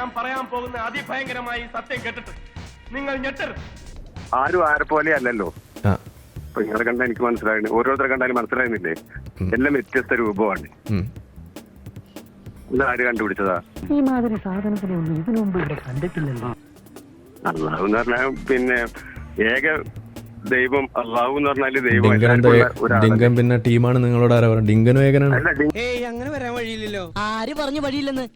ഞാൻ പറയാൻ പോകുന്ന അതിഭയങ്കരമായി സത്യം കേട്ടിട്ട് നിങ്ങൾ ഞെട്ടരുത്. ആരും ആരെ പോലെ അല്ലല്ലോ. ആ. ഇപ്പൊ നിങ്ങളെ കണ്ട എനിക്ക് മനസ്സിലായി ഓരോരുത്തരെ കണ്ടാലും മനസ്സിലായിരുന്നില്ലേ എല്ലാം വ്യത്യസ്ത രൂപമാണ്. ഉം. ഇത് ആര് കണ്ടുപിടിച്ചതാ? ഈ മാതിരി സാധനത്തിനൊന്നും ഇതിനു മുമ്പ് ഇവിടെ കണ്ടിട്ടില്ലല്ലോ. അള്ളാഹു എന്ന് പറഞ്ഞാൽ പിന്നെ ഏക ദൈവം അള്ളാഹു എന്ന് പറഞ്ഞാൽ ദൈവം ഡിങ്കൻ എന്താ. ഡിങ്കൻ പിന്നെ ടീമാണ് നിങ്ങളോട് ആരാ പറയുക? ഡിങ്കൻ വേഗനാണ് ഏയ് അങ്ങനെ വരാൻ വഴിയില്ലല്ലോ. ആര് പറഞ്ഞു വഴിയില്ലെന്ന്?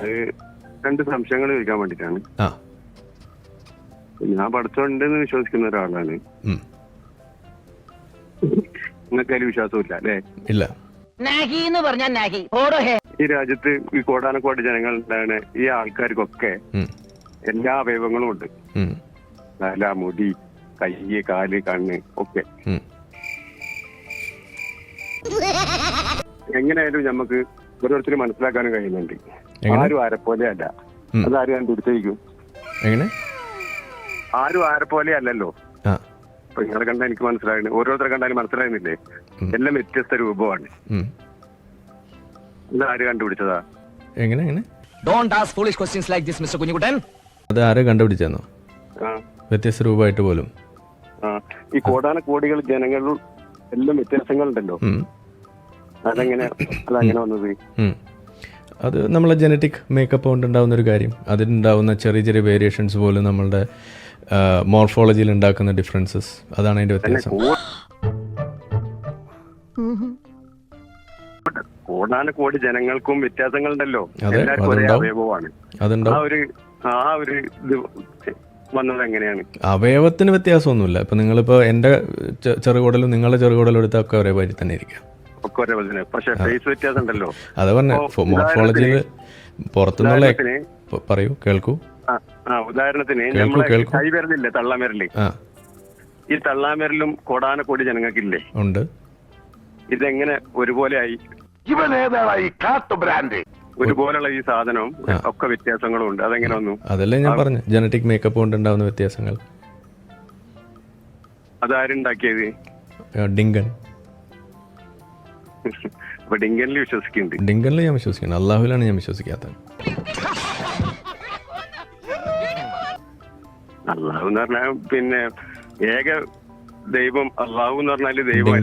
അത് രണ്ട് സംശയങ്ങൾ ചോദിക്കാൻ വേണ്ടിട്ടാണ്. ആ. ഞാൻ പഠിച്ചോണ്ടെന്ന് വിശ്വസിക്കുന്ന ഒരാളാണ്. ഉം. നിങ്ങൾക്ക് അതിൽ വിശ്വാസമില്ല അല്ലേ? ഇല്ല. നാഹി എന്ന് പറഞ്ഞാൽ നാഹി ഓടോ ഹേ. ഈ രാജ്യത്ത് ഈ കോടാനക്കോടി ജനങ്ങൾ ഉണ്ടാകുന്ന ഈ ആൾക്കാർക്കൊക്കെ എല്ലാ അവയവങ്ങളും ഉണ്ട്. തല മുടി കൈ കാൽ കണ്ണ് ഒക്കെ. എങ്ങനെയായാലും നമുക്ക് ഓരോരുത്തരും മനസ്സിലാക്കാനും കഴിയുന്നുണ്ട്. ആരും ആരെ പോലെ അല്ല. അതാരും ഞാൻ എങ്ങനെ? ആരും ആരെ പോലെ അല്ലല്ലോ. ഇപ്പൊ നിങ്ങളെ കണ്ടാൽ എനിക്ക് മനസ്സിലായി ഓരോരുത്തരെ കണ്ടാലും മനസ്സിലായിരുന്നില്ലേ എല്ലാം വ്യത്യസ്ത രൂപമാണ്. ഉം. കണ്ടുപിടിച്ചതാ? എങ്ങനെ എങ്ങനെ? Don't ask foolish questions like this mister Kunjukuttan. അത് ആരെ കണ്ടുപിടിച്ചെന്നോ? ആ. വ്യത്യസ്ത രൂപമായിട്ട് പോലും. ആ. ഈ കോടാന കോടികൾ ജനങ്ങളും എല്ലാം വ്യത്യാസങ്ങളുണ്ടല്ലോ. ഉം. അതെങ്ങനെ അതങ്ങനെ വന്നത്. ഉം. അത് നമ്മളെ ജനറ്റിക് മേക്കപ്പ് കൊണ്ടുണ്ടാവുന്ന ഒരു കാര്യം. അതിലുണ്ടാവുന്ന ചെറിയ ചെറിയ വേരിയേഷൻസ് പോലും നമ്മളുടെ മോർഫോളജിയിൽ ഉണ്ടാക്കുന്ന ഡിഫറൻസസ് അതാണ് അതിന്റെ വ്യത്യാസം. കോടാന കോടി ജനങ്ങൾക്കും വ്യത്യാസങ്ങളുണ്ടല്ലോ. എല്ലാവർക്കും ഒരേ അവയവമാണ്. ആ ഒരു ആ ഒരു ഇത് വന്നത് എങ്ങനെയാണ്? അവയവത്തിന് വ്യത്യാസമൊന്നുമില്ല. ഇപ്പൊ നിങ്ങളിപ്പോ എന്റെ ചെറുകൂടലും നിങ്ങളുടെ ചെറുകുടലും എടുത്ത ഒക്കെ ഒരേപോലെ തന്നെ ഇരിക്കാം. ഒക്കെ ഒരേ പോലെ തന്നെ. പക്ഷെ ഫേസ് വ്യത്യാസം ഉണ്ടല്ലോ അത് പറഞ്ഞ മോർഫോളജിയിൽ പുറത്തുനിന്നുള്ള പറയൂ കേൾക്കൂ. ആ, ഉദാഹരണത്തിന് നമ്മളെ. കൈവിരലില്ലേ തള്ളാമിരൽ? ഈ തള്ളാമരലും കോടാന കോടി ജനങ്ങൾക്കില്ലേ? ഉണ്ട്. ഇതെങ്ങനെ ഒരുപോലെ ആയി ഇവൻ ഏതാണ് ഈ കാട്ടു ബ്രാൻഡ് ഒരുപോലുള്ള ഈ സാധനവും ഒക്കെ വ്യത്യാസങ്ങളും ഉണ്ട്. അതെങ്ങനെ വന്നു? അതല്ലേ ഞാൻ പറഞ്ഞു. ജനറ്റിക് മേക്കപ്പ് കൊണ്ട് ഉണ്ടാവുന്ന വ്യത്യാസങ്ങൾ. അതാരുണ്ടാക്കിയത്? ഡിങ്കൻ. അപ്പൊ ഡിങ്കനിൽ വിശ്വസിക്കുന്നുണ്ട്. ഡിങ്കനിൽ ഞാൻ വിശ്വസിക്കുന്നു. അള്ളാഹുലാണ് ഞാൻ വിശ്വസിക്കാത്തത്. അള്ളാഹു എന്ന് പറഞ്ഞാൽ പിന്നെ ഏക ദൈവം അള്ളാഹു എന്ന് പറഞ്ഞാൽ ദൈവം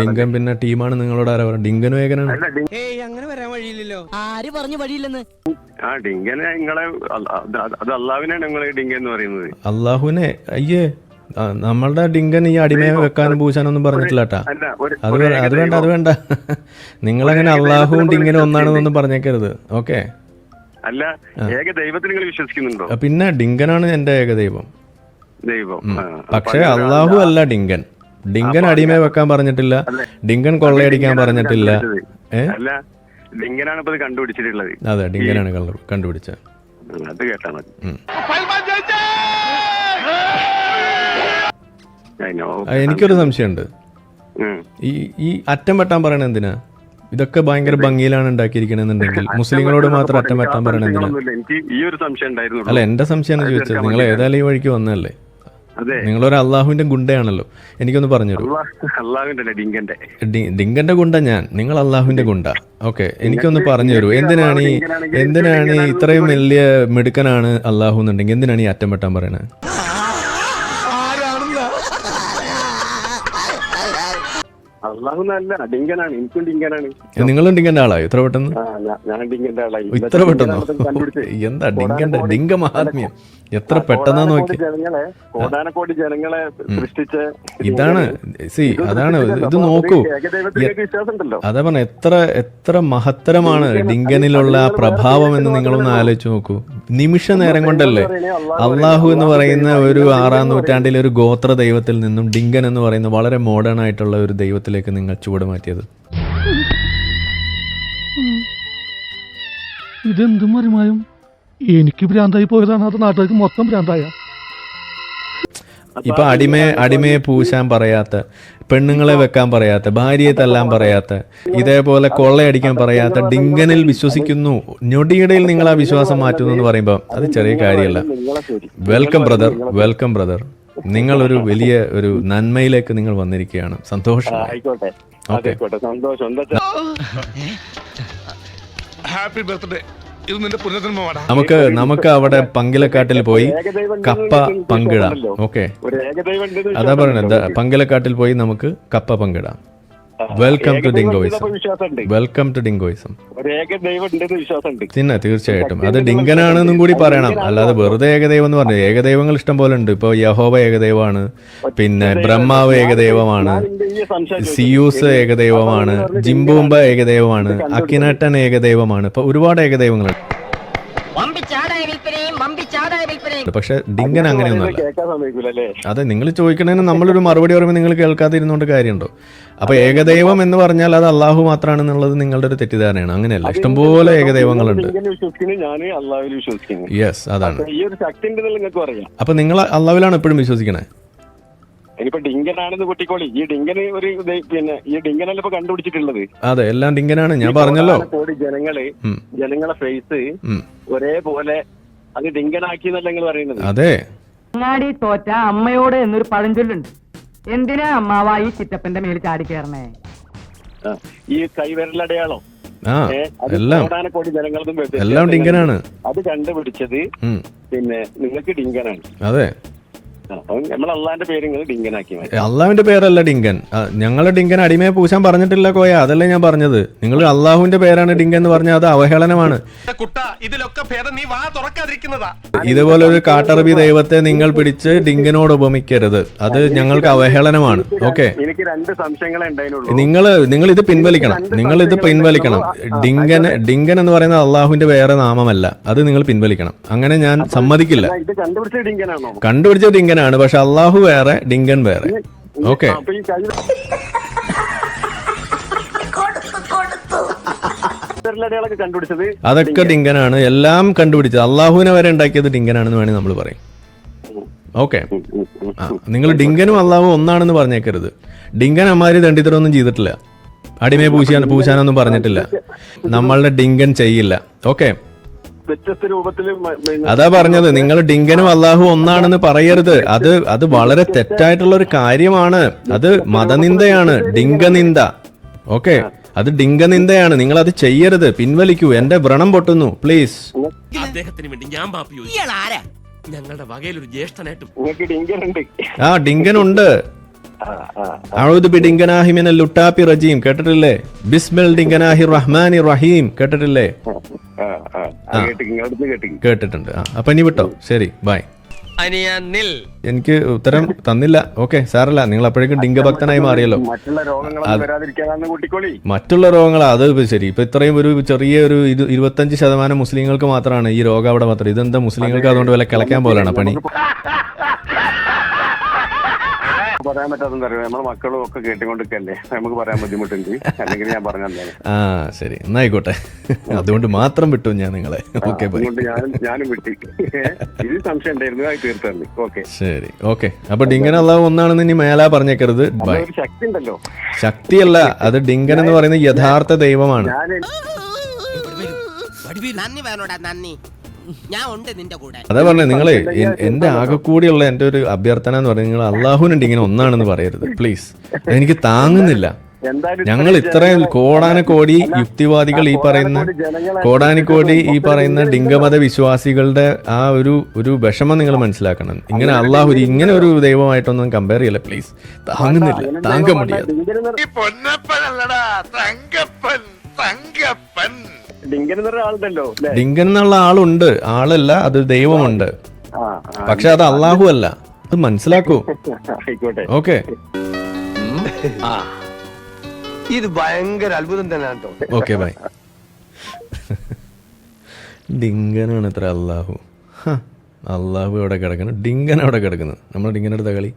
ഡിങ്കൻ പിന്നെ ടീമാണ് നിങ്ങളോട് ആരാ പറയുക ഡിങ്കൻ ഏയ് അങ്ങനെ വരാൻ വഴിയില്ലല്ലോ. ആര് പറഞ്ഞു വഴിയില്ലെന്ന്? ആ ഡിങ്കനെ നിങ്ങളെ അത് അള്ളാഹുവിനാണ് നിങ്ങൾ ഡിങ്കൻ എന്ന് പറയുന്നത്. അള്ളാഹുവിനെ അയ്യേ നമ്മളുടെ ഡിങ്കൻ ഈ അടിമയെ വെക്കാനും പൂശാനൊന്നും പറഞ്ഞിട്ടില്ല കേട്ടാ അത് വേണ്ട അത് വേണ്ട. നിങ്ങളങ്ങനെ അള്ളാഹുവും ഡിങ്കനും ഒന്നാണെന്നൊന്നും പറഞ്ഞേക്കരുത്. ഓക്കെ? അല്ല ഏക ദൈവത്തിൽ നിങ്ങൾ വിശ്വസിക്കുന്നുണ്ടോ? പിന്നെ ഡിങ്കനാണ് എന്റെ ഏകദൈവം ദൈവം. പക്ഷേ അള്ളാഹു അല്ല. ഡിങ്കൻ. ഡിങ്കൻ അടിമയെ വെക്കാൻ പറഞ്ഞിട്ടില്ല. ഡിങ്കൻ കൊള്ളയടിക്കാൻ പറഞ്ഞിട്ടില്ല. അല്ല ഡിങ്കനാണ് ഇപ്പൊ കണ്ടുപിടിച്ചിട്ടുള്ളത്. അതെ ഡിങ്കനാണ് കള്ളു കണ്ടുപിടിച്ചത്. അത് കേട്ടാ മതി. എനിക്കൊരു സംശയമുണ്ട്. ഈ ഈ അറ്റം വെട്ടാൻ പറയണ എന്തിനാ? ഇതൊക്കെ ഭയങ്കര ഭംഗിയിലാണ് ഉണ്ടാക്കിയിരിക്കണെന്നുണ്ടെങ്കിൽ മുസ്ലിങ്ങളോട് മാത്രം അറ്റം വെട്ടാൻ പറയണ എന്തിനാ? അല്ല എന്റെ സംശയമാണ് ചോദിച്ചത്? നിങ്ങൾ ഏതായാലും ഈ വഴിക്ക് വന്നതല്ലേ? അതെ നിങ്ങളൊരു അള്ളാഹുവിന്റെ ഗുണ്ടയാണല്ലോ. എനിക്കൊന്ന് പറഞ്ഞു ഡിങ്കന്റെ. ഡിങ്കന്റെ ഗുണ്ട ഞാൻ നിങ്ങൾ അള്ളാഹുവിന്റെ ഗുണ്ട. ഓക്കെ എനിക്കൊന്ന് പറഞ്ഞു തരൂ എന്തിനാണ് ഈ എന്തിനാണ് ഈ ഇത്രയും വലിയ മിടുക്കനാണ് അള്ളാഹു എന്നുണ്ടെങ്കിൽ എന്തിനാണ് ഈ അറ്റം വെട്ടാൻ പറയണത് അള്ളാഹു നല്ല ഡിങ്കനാണ് എനിക്കും ഡിങ്കനാണ്. നിങ്ങളും ഡിങ്കന്റെ ആളായോ ഇത്ര പെട്ടെന്ന്? ഞാൻ ഡിങ്കന്റെ ആളായി ഇത്ര പെട്ടെന്നോ. എന്താ ഡിങ്കന്റെ ഡിങ്ക മഹാത്മ്യം? എത്ര പെട്ടെന്നാ നോക്കി കോടാനക്കോടി ജനങ്ങളെ സൃഷ്ടിച്ച ഇതാണ് സി അതാണ് ഇത് നോക്കൂ. അതാ പറഞ്ഞ എത്ര എത്ര മഹത്തരമാണ് ഡിങ്കനിലുള്ള ആ പ്രഭാവം എന്ന് നിങ്ങളൊന്ന് ആലോചിച്ച് നോക്കൂ. നിമിഷ നേരം കൊണ്ടല്ലേ? അള്ളാഹു എന്ന് പറയുന്ന ഒരു ആറാം നൂറ്റാണ്ടിലെ ഒരു ഗോത്ര ദൈവത്തിൽ നിന്നും ഡിങ്കൻ എന്ന് പറയുന്ന വളരെ മോഡേൺ ആയിട്ടുള്ള ഒരു ദൈവത്തിലേക്ക് നിങ്ങൾ ചുവട് മാറ്റിയത്. ഇതെന്തും എനിക്ക് ഭ്രാന്തായി പോയതാണ് അത് നാട്ടുകാർക്ക് മൊത്തം ഭ്രാന്തായ. ഇപ്പൊ അടിമയെ അടിമയെ പൂശാൻ പറയാത്ത പെണ്ണുങ്ങളെ വെക്കാൻ പറയാത്ത ഭാര്യയെ തല്ലാൻ പറയാത്ത ഇതേപോലെ കൊള്ളയടിക്കാൻ പറയാത്ത ഡിങ്കനിൽ വിശ്വസിക്കുന്നു ഞൊടിയിടയിൽ നിങ്ങൾ ആ വിശ്വാസം മാറ്റുന്നു എന്ന് പറയുമ്പോൾ അത് ചെറിയ കാര്യമല്ല. വെൽക്കം ബ്രദർ വെൽക്കം ബ്രദർ നിങ്ങൾ ഒരു വലിയ ഒരു നന്മയിലേക്ക് നിങ്ങൾ വന്നിരിക്കുകയാണ്. സന്തോഷം. ഹാപ്പി ബർത്ത്ഡേ നമുക്ക് നമുക്ക് അവിടെ പങ്കിലക്കാട്ടിൽ പോയി കപ്പ പങ്കിടാം. ഓക്കെ. അതാ പറയുന്നത് പങ്കിലക്കാട്ടിൽ പോയി നമുക്ക് കപ്പ പങ്കിടാം. Welcome to Dingoism Dinkoism welcome to Dinkoism പിന്നെ തീർച്ചയായിട്ടും. അത് ഡിങ്കനാണെന്നും കൂടി പറയണം. അല്ലാതെ വെറുതെ ഏകദൈവം എന്ന് പറഞ്ഞു ഏകദൈവങ്ങൾ ഇഷ്ടം പോലെ ഉണ്ട്. ഇപ്പൊ യഹോവ ഏകദൈവമാണ്. പിന്നെ ബ്രഹ്മാവ് ഏകദൈവമാണ്. സിയൂസ് ഏകദൈവമാണ്. ജിംബൂമ്പ ജിംബൂംബ ഏകദൈവമാണ്. അക്കിനട്ടൻ ഏകദൈവമാണ്. ഇപ്പൊ ഒരുപാട് ഏകദൈവങ്ങളുണ്ട്. പക്ഷെ ഡിങ്കൻ അങ്ങനെയൊന്നുമല്ല. അതെ നിങ്ങൾ ചോദിക്കണതിന് നമ്മളൊരു മറുപടി പറയുമ്പോൾ നിങ്ങൾ കേൾക്കാതെ ഇരുന്നുകൊണ്ട് കാര്യമുണ്ടോ? അപ്പൊ ഏകദൈവം എന്ന് പറഞ്ഞാൽ അത് അള്ളാഹു മാത്രമാണെന്നുള്ളത് നിങ്ങളുടെ ഒരു തെറ്റിദ്ധാരണയാണ്. അങ്ങനെയല്ല ഇഷ്ടംപോലെ ഏകദൈവങ്ങളുണ്ട്. യെസ് അതാണ്. അപ്പൊ നിങ്ങൾ അള്ളാഹുലാണ് എപ്പോഴും വിശ്വസിക്കണേ? ഇനിയിപ്പോ ഡിങ്കനാണെന്ന് കുട്ടിക്കോളി ഈ ഡിങ്കന് ഒരു പിന്നെ ഈ ഡിങ്കനല്ല ഇപ്പൊ കണ്ടുപിടിച്ചിട്ടുള്ളത്? അതെ എല്ലാം ഡിങ്കനാണ് ഞാൻ പറഞ്ഞല്ലോ. കോടി ജനങ്ങൾ ഫേസ്. ഒരേപോലെ അത് ഡിങ്കനാക്കി എന്നല്ല നിങ്ങൾ പറയുന്നത്. അതെ. അങ്ങാടി തോറ്റ അമ്മയോട് എന്നൊരു പഴഞ്ചൊല്ലുണ്ട്. എന്തിനാ അമ്മാവ ഈ ചിറ്റപ്പന്റെ മേൽ ചാടി കയറണേ ആ. ഈ കൈവിരലടയാളം. ആ ഏ, അത് എല്ലാം. എല്ലാം ഡിങ്കനാണ്. അത് കണ്ടുപിടിച്ചത് ഉം. പിന്നെ നിങ്ങൾക്ക് ഡിങ്കനാണ്. അതെ. നമ്മൾ അള്ളാന്റെ പേര് നിങ്ങൾ ഡിങ്കനാക്കി മാറ്റി. അള്ളാഹുവിന്റെ പേരല്ല ഡിങ്കൻ. ഞങ്ങൾ ഞങ്ങളെ ഡിങ്കൻ അടിമയെ പൂശാൻ പറഞ്ഞിട്ടില്ല കോയ. അതല്ലേ ഞാൻ പറഞ്ഞത്. നിങ്ങൾ അള്ളാഹുവിന്റെ പേരാണ് ഡിങ്കൻ എന്ന് പറഞ്ഞാൽ അത് അവഹേളനമാണ്. കുട്ട ഇതിലൊക്കെ ഭേദം നീ വാ തുറക്കാതിരിക്കുന്നതാ. ഇതുപോലെ ഒരു കാട്ടറബി ദൈവത്തെ നിങ്ങൾ പിടിച്ച് ഡിങ്കനോട് ഉപമിക്കരുത്. അത് ഞങ്ങൾക്ക് അവഹേളനമാണ്. ഓക്കെ? എനിക്ക് രണ്ട് സംശയങ്ങളെ ഉണ്ടായിരുന്നുള്ളൂ. നിങ്ങൾ നിങ്ങൾ ഇത് പിൻവലിക്കണം. നിങ്ങൾ ഇത് പിൻവലിക്കണം. ഡിങ്കൻ ഡിങ്കൻ എന്ന് പറയുന്നത് അള്ളാഹുവിന്റെ വേറെ നാമമല്ല. അത് നിങ്ങൾ പിൻവലിക്കണം. അങ്ങനെ ഞാൻ സമ്മതിക്കില്ല. ഇത് കണ്ടുപിടിച്ച ഡിങ്കൻ കണ്ടുപിടിച്ച ഡിങ്കനാണ് പക്ഷെ അള്ളാഹു വേറെ ഡിങ്കൻ വേറെ. ഓക്കെ അതൊക്കെ ഡിങ്കനാണ് എല്ലാം കണ്ടുപിടിച്ചത്. അള്ളാഹുവിനെ വരെ ഉണ്ടാക്കിയത് ഡിങ്കനാണെന്ന് വേണമെങ്കിൽ നമ്മൾ പറയും. ഓക്കെ. ആ നിങ്ങൾ ഡിങ്കനും അള്ളാഹും ഒന്നാണെന്ന് പറഞ്ഞേക്കരുത്. ഡിങ്കൻ അമ്മാരി ദണ്ഡിതരൊന്നും ചെയ്തിട്ടില്ല. അടിമയെ പൂശാൻ പൂശാനൊന്നും പറഞ്ഞിട്ടില്ല. നമ്മളുടെ ഡിങ്കൻ ചെയ്യില്ല. ഓക്കെ വ്യത്യസ്ത രൂപത്തിൽ അതാ പറഞ്ഞത് നിങ്ങൾ ഡിങ്കനും അള്ളാഹു ഒന്നാണെന്ന് പറയരുത്. അത് അത് വളരെ തെറ്റായിട്ടുള്ള ഒരു കാര്യമാണ്. അത് മതനിന്ദയാണ് ഡിങ്കനിന്ദ. ഓക്കെ? അത് ഡിങ്കനിന്ദയാണ്. നിങ്ങൾ അത് ചെയ്യരുത്. പിൻവലിക്കൂ. എന്റെ വ്രണം പൊട്ടുന്നു. പ്ലീസ്. അദ്ദേഹത്തിന് വേണ്ടി ഞാൻ ഞങ്ങളുടെ വകയിൽ ഒരു ജ്യേഷ്ഠനായിട്ട് ആ ഡിങ്കനുണ്ട്. ലുട്ടാപ്പി റജീം കേട്ടിട്ടില്ലേ? ബിസ്മിൽ ഡിങ്കനാഹി റഹ്മാനി റഹീം. കേട്ടിട്ടില്ലേ? കേട്ടിട്ടുണ്ട്. അപ്പൊ ഇനി വിട്ടോ. ശരി ബൈ. എനിക്ക് ഉത്തരം തന്നില്ല. ഓക്കെ സാറല്ല നിങ്ങൾ അപ്പോഴേക്കും ഡിങ്കഭക്തനായി മാറിയല്ലോ. മറ്റുള്ള രോഗങ്ങൾ അത് ഇപ്പൊ ശരി. ഇപ്പൊ ഇത്രയും ഒരു ചെറിയ ഒരു ഇരു- ഇരുപത്തഞ്ച് ശതമാനം മുസ്ലിങ്ങൾക്ക് മാത്രമാണ് ഈ രോഗം അവിടെ മാത്രം. ഇതെന്താ മുസ്ലിങ്ങൾക്ക് അതുകൊണ്ട് വില കിളയ്ക്കാൻ പോലാണ് പണി? പറയാൻ പറ്റാത്തെന്ന് അറിയാം? നമ്മളെ മക്കളും ഒക്കെ കേട്ടുകൊണ്ടിരിക്കല്ലേ നമുക്ക് പറയാൻ ബുദ്ധിമുട്ടുണ്ട്. അല്ലെങ്കിൽ ഞാൻ പറഞ്ഞല്ലേ ആ ശരി. എന്നായിക്കോട്ടെ. അതുകൊണ്ട് മാത്രം വിട്ടു ഞാൻ നിങ്ങളെ. ഓക്കെ ഞാനും ഞാനും വിട്ടി. ഇത് സംശയം ഉണ്ടായിരുന്നു ആയി തീർത്തു തന്നു ഓക്കെ ശരി. ഓക്കെ അപ്പൊ ഡിങ്കൻ അള്ളാഹു ഒന്നാണെന്ന് ഇനി മേലാ പറഞ്ഞേക്കരുത്. ബൈ ഒരു ശക്തി ഉണ്ടല്ലോ ശക്തിയല്ല. അത് ഡിങ്കൻ എന്ന് പറയുന്നത് യഥാർത്ഥ ദൈവമാണ്. ഞാൻ നന്ദി വേണോടാ നന്ദി. ഞാൻ ഉണ്ട് നിന്റെ കൂടെ. അതാ പറഞ്ഞത് നിങ്ങളെ എന്റെ ആകെ കൂടിയുള്ള എന്റെ ഒരു അഭ്യർത്ഥന എന്ന് പറഞ്ഞാൽ നിങ്ങൾ അള്ളാഹുവിനുണ്ട് ഇങ്ങനെ ഒന്നാണെന്ന് പറയരുത്. പ്ലീസ് എനിക്ക് താങ്ങുന്നില്ല. ഞങ്ങൾ ഇത്രയും കോടാനക്കോടി യുക്തിവാദികൾ ഈ പറയുന്ന കോടാനിക്കോടി ഈ പറയുന്ന ഡിംഗമത വിശ്വാസികളുടെ ആ ഒരു ഒരു വിഷമം നിങ്ങൾ മനസ്സിലാക്കണം. ഇങ്ങനെ അള്ളാഹു ഇങ്ങനെ ഒരു ദൈവമായിട്ടൊന്നും കമ്പയർ ചെയ്യല്ല പ്ലീസ് താങ്ങുന്നില്ല താങ്ക മുടിയാ. തങ്കപ്പൻ പൊന്നപ്പനല്ലടാ തങ്കപ്പൻ തങ്കപ്പൻ. ഡിങ്കൻ എന്നുള്ള ആളുണ്ട്. ആളല്ല അത് ദൈവമുണ്ട്. പക്ഷെ അത് അള്ളാഹു അല്ല. അത് മനസ്സിലാക്കൂ. ആയിക്കോട്ടെ. ഓക്കെ. ഇത് ഭയങ്കര അത്ഭുതം തന്നെയാണ് കേട്ടോ. Okay bye. ഡിങ്കനാണ് ഇത്ര അള്ളാഹു ഹ, അള്ളാഹു എവിടെ കിടക്കുന്നു ഡിങ്കൻ അവിടെ കിടക്കുന്നത് നമ്മൾ ഡിങ്കൻ എടുത്ത കളി.